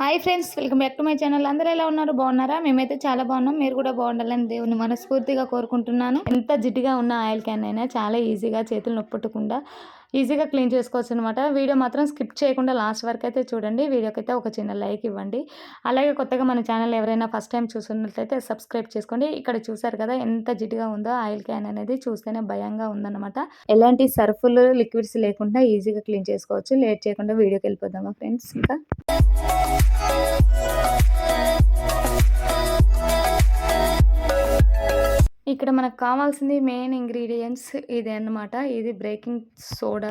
Hi friends welcome back to my channel. అందరూ ఎలా ఉన్నారు? బాగున్నారా? మేమైతే చాలా బాగున్నాం. మీరు కూడా బాగుండాలని దేవుని మనస్ఫూర్తిగా కోరుకుంటున్నాను. ఎంత జిడ్డుగా ఉన్న ఆయిల్ క్యాన్ అయినా చాలా ఈజీగా చేతులు నొప్పట్టకుండా ఈజీగా క్లీన్ చేసుకోవచ్చు అనమాట వీడియో మాత్రం స్కిప్ చేయకుండా లాస్ట్ వరకు అయితే చూడండి. వీడియోకి అయితే ఒక చిన్న లైక్ ఇవ్వండి. అలాగే కొత్తగా మన ఛానల్ ఎవరైనా ఫస్ట్ టైం చూస్తున్నట్లయితే సబ్స్క్రైబ్ చేసుకోండి. ఇక్కడ చూసారు కదా ఎంత జిడ్డుగా ఉందో ఆయిల్ క్యాన్ అనేది చూస్తేనే భయంగా ఉందన్నమాట. ఎలాంటి సర్ఫులు లిక్విడ్స్ లేకుండా ఈజీగా క్లీన్ చేసుకోవచ్చు. లేట్ చేయకుండా వీడియోకి వెళ్ళిపోదామా ఫ్రెండ్స్ ఇంకా? ఇక్కడ మనకు కావాల్సింది మెయిన్ ఇంగ్రీడియంట్స్ ఇది అన్నమాట. ఇది బ్రేకింగ్ సోడా.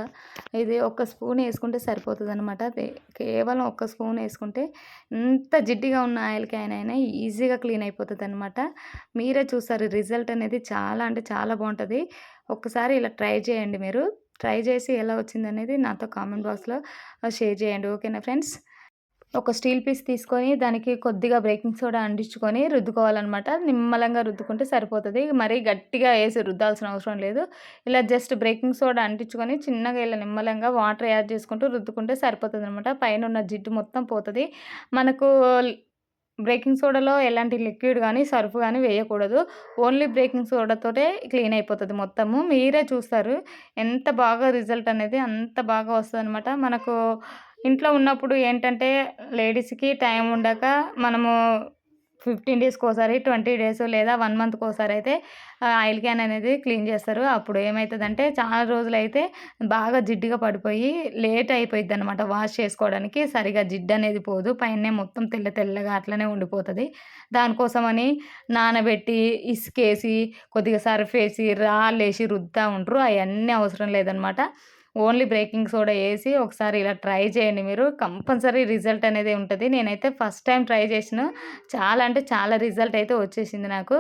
ఇది ఒక స్పూన్ వేసుకుంటే సరిపోతుంది అనమాట కేవలం ఒక స్పూన్ వేసుకుంటే ఎంత జిడ్డిగా ఉన్న ఆయిల్ క్యాన్ అయినా ఈజీగా క్లీన్ అయిపోతుంది అనమాట మీరే చూస్తారు రిజల్ట్ అనేది చాలా అంటే చాలా బాగుంటుంది. ఒక్కసారి ఇలా ట్రై చేయండి మీరు. ట్రై చేసి ఎలా వచ్చింది అనేది నాతో కామెంట్ బాక్స్లో షేర్ చేయండి. ఓకేనా ఫ్రెండ్స్? ఒక స్టీల్ పీస్ తీసుకొని దానికి కొద్దిగా బేకింగ్ సోడా అంటించుకొని రుద్దుకోవాలన్నమాట. నిమ్మలంగా రుద్దుకుంటే సరిపోతుంది. మరీ గట్టిగా వేసి రుద్దాల్సిన అవసరం లేదు. ఇలా జస్ట్ బేకింగ్ సోడా అంటించుకొని చిన్నగా ఇలా నిమ్మలంగా వాటర్ యాడ్ చేసుకుంటూ రుద్దుకుంటే సరిపోతుంది అనమాట పైన ఉన్న జిడ్డు మొత్తం పోతుంది. మనకు బ్రేకింగ్ సోడాలో ఎలాంటి లిక్విడ్ కానీ సర్ఫ్ కానీ వేయకూడదు. ఓన్లీ బ్రేకింగ్ సోడాతోటే క్లీన్ అయిపోతుంది మొత్తము. మీరే చూస్తారు. ఎంత బాగా రిజల్ట్ అనేది అంత బాగా వస్తుంది అనమాట మనకు ఇంట్లో ఉన్నప్పుడు ఏంటంటే లేడీస్కి టైం ఉండక మనము ఫిఫ్టీన్ డేస్కి ఒకసారి ట్వంటీ డేస్ లేదా వన్ మంత్కి ఒకసారి అయితే ఆయిల్ క్యాన్ అనేది క్లీన్ చేస్తారు. అప్పుడు ఏమవుతుందంటే చాలా రోజులు అయితే బాగా జిడ్డుగా పడిపోయి లేట్ అయిపోయింది అనమాట వాష్ చేసుకోవడానికి. సరిగా జిడ్డు అనేది పోదు. పైన మొత్తం తెల్ల తెల్లగా అట్లనే ఉండిపోతుంది. దానికోసమని నానబెట్టి ఇసుకేసి కొద్దిగా సర్ఫ్ వేసి రాళ్ళు వేసి రుద్దా ఉంటారు అవన్నీ అవసరం లేదనమాట ఓన్లీ బ్రేకింగ్ సోడా వేసి ఒకసారి ఇలా ట్రై చేయండి మీరు. కంపల్సరీ రిజల్ట్ అనేది ఉంటుంది. నేనైతే ఫస్ట్ టైం ట్రై చేసిన చాలా అంటే చాలా రిజల్ట్ అయితే వచ్చేసింది నాకు.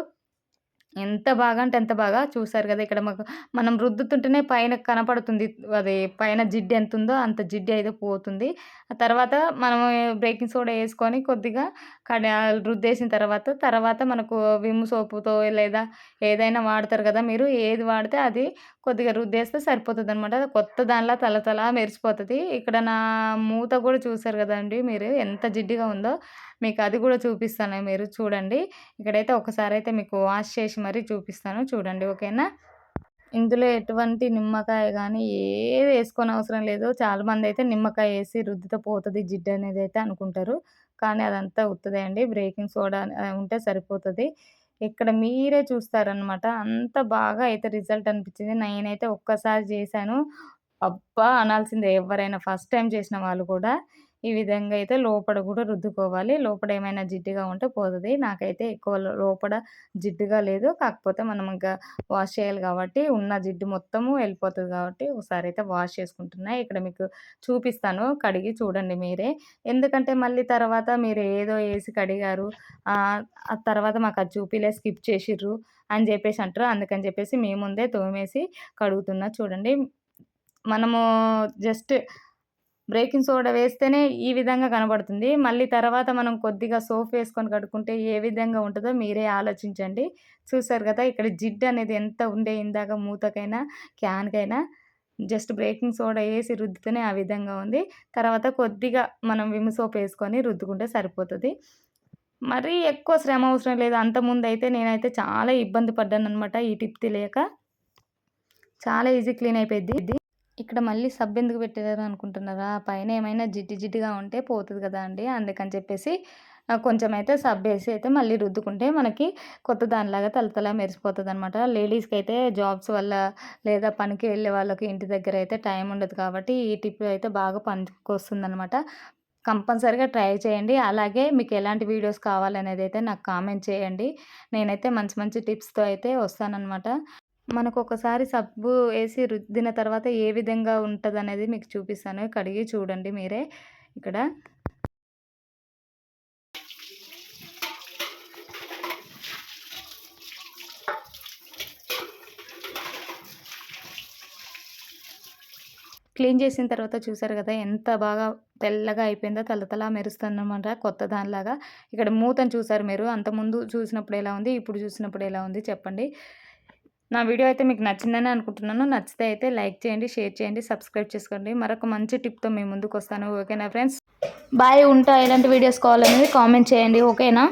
ఎంత బాగా అంటే ఎంత బాగా చూసారు కదా! ఇక్కడ మాకు మనం రుద్దుతుంటేనే పైన కనపడుతుంది. అది పైన జిడ్డు ఎంత ఉందో అంత జిడ్డు అయితే పోతుంది. ఆ తర్వాత మనం బేకింగ్ సోడా వేసుకొని కొద్దిగా కడ రుద్దేసిన తర్వాత తర్వాత మనకు విమ్ సోపుతో లేదా ఏదైనా వాడతారు కదా మీరు ఏది వాడితే అది కొద్దిగా రుద్దేస్తే సరిపోతుంది అనమాట కొత్త దానిలో తల తల మెరిసిపోతుంది. ఇక్కడ నా మూత కూడా చూసారు కదండి మీరు ఎంత జిడ్డుగా ఉందో. మీకు అది కూడా చూపిస్తాను. మీరు చూడండి. ఇక్కడైతే ఒకసారి అయితే మీకు వాష్ చేసి మరీ చూపిస్తాను. చూడండి. ఓకేనా? ఇందులో ఎటువంటి నిమ్మకాయ కానీ ఏది వేసుకొని అవసరం లేదు. చాలామంది అయితే నిమ్మకాయ వేసి రుద్దితో పోతుంది జిడ్డు అనేది అయితే అనుకుంటారు. కానీ అదంతా ఉత్తదే అండి. బ్రేకింగ్ సోడా ఉంటే సరిపోతుంది. ఇక్కడ మీరే చూస్తారనమాట అంత బాగా అయితే రిజల్ట్ అనిపించింది. నేనైతే ఒక్కసారి చేశాను. అబ్బా! అనాల్సిందే ఎవరైనా ఫస్ట్ టైం చేసిన వాళ్ళు కూడా. ఈ విధంగా అయితే లోపల కూడా రుద్దుకోవాలి. లోపల ఏమైనా జిడ్డుగా ఉంటే పోతుంది. నాకైతే ఎక్కువ లోపల జిడ్డుగా లేదు. కాకపోతే మనం ఇంకా వాష్ చేయాలి కాబట్టి ఉన్న జిడ్డు మొత్తము వెళ్ళిపోతుంది కాబట్టి ఒకసారి అయితే వాష్ చేసుకుంటున్నా. ఇక్కడ మీకు చూపిస్తాను. కడిగి చూడండి మీరే. ఎందుకంటే మళ్ళీ తర్వాత మీరు ఏదో వేసి కడిగారు ఆ తర్వాత మాకు అది చూపిలే స్కిప్ చేసిర్రు అని చెప్పేసి అంటారు. అందుకని చెప్పేసి మీ ముందే తోమేసి కడుగుతున్నా. చూడండి. మనము జస్ట్ బ్రేకింగ్ సోడా వేస్తేనే ఈ విధంగా కనబడుతుంది. మళ్ళీ తర్వాత మనం కొద్దిగా సోప్ వేసుకొని కడుక్కుంటే ఏ విధంగా ఉంటుందో మీరే ఆలోచించండి. చూసారు కదా ఇక్కడ జిడ్డు అనేది ఎంత ఉండే ఇందాక మూతకైనా క్యాన్కైనా జస్ట్ బ్రేకింగ్ సోడా వేసి రుద్దితేనే ఆ విధంగా ఉంది. తర్వాత కొద్దిగా మనం విమ్ సోప్ వేసుకొని రుద్దుకుంటే సరిపోతుంది. మరీ ఎక్కువ శ్రమ అవసరం లేదు. అంతకుముందు అయితే నేనైతే చాలా ఇబ్బంది పడ్డాను అనమాట ఈ టిప్ తెలియక. చాలా ఈజీ క్లీన్ అయిపోయింది ఇక్కడ మళ్ళీ సబ్ ఎందుకు పెట్టారు అనుకుంటున్నారా? పైన ఏమైనా జిడ్డు జిడ్డుగా ఉంటే పోతుంది కదా అండి. అందుకని చెప్పేసి కొంచెం అయితే సబ్ వేసి అయితే మళ్ళీ రుద్దుకుంటే మనకి కొత్త దానిలాగా తలతల మెరిసిపోతుంది అనమాట లేడీస్కి అయితే జాబ్స్ వల్ల లేదా పనికి వెళ్ళే వాళ్ళకి ఇంటి దగ్గర అయితే టైం ఉండదు కాబట్టి ఈ టిప్ అయితే బాగా పనికొస్తుంది అనమాట కంపల్సరిగా ట్రై చేయండి. అలాగే మీకు ఎలాంటి వీడియోస్ కావాలనేది అయితే నాకు కామెంట్ చేయండి. నేనైతే మంచి మంచి టిప్స్తో అయితే వస్తానన్నమాట. మనకు ఒకసారి సబ్బు వేసి రుద్దిన తర్వాత ఏ విధంగా ఉంటుంది అనేది మీకు చూపిస్తాను. కడిగి చూడండి మీరే. ఇక్కడ క్లీన్ చేసిన తర్వాత చూసారు కదా ఎంత బాగా తెల్లగా అయిపోయిందో తలతలా మెరుస్తుందన్నమాట కొత్త దానిలాగా. ఇక్కడ మూతను చూసారు మీరు. అంతకుముందు చూసినప్పుడు ఎలా ఉంది ఇప్పుడు చూసినప్పుడు ఎలా ఉంది చెప్పండి. నా వీడియో అయితే మీకు నచ్చిందని అనుకుంటున్నాను. నచ్చితే అయితే లైక్ చేయండి షేర్ చేయండి సబ్స్క్రైబ్ చేసుకోండి. మరొక మంచి టిప్తో మీ ముందుకు వస్తాను ఓకేనా ఫ్రెండ్స్? బాయ్ ఉంటా. ఎలాంటి వీడియోస్ కావాలనేది కామెంట్ చేయండి. ఓకేనా?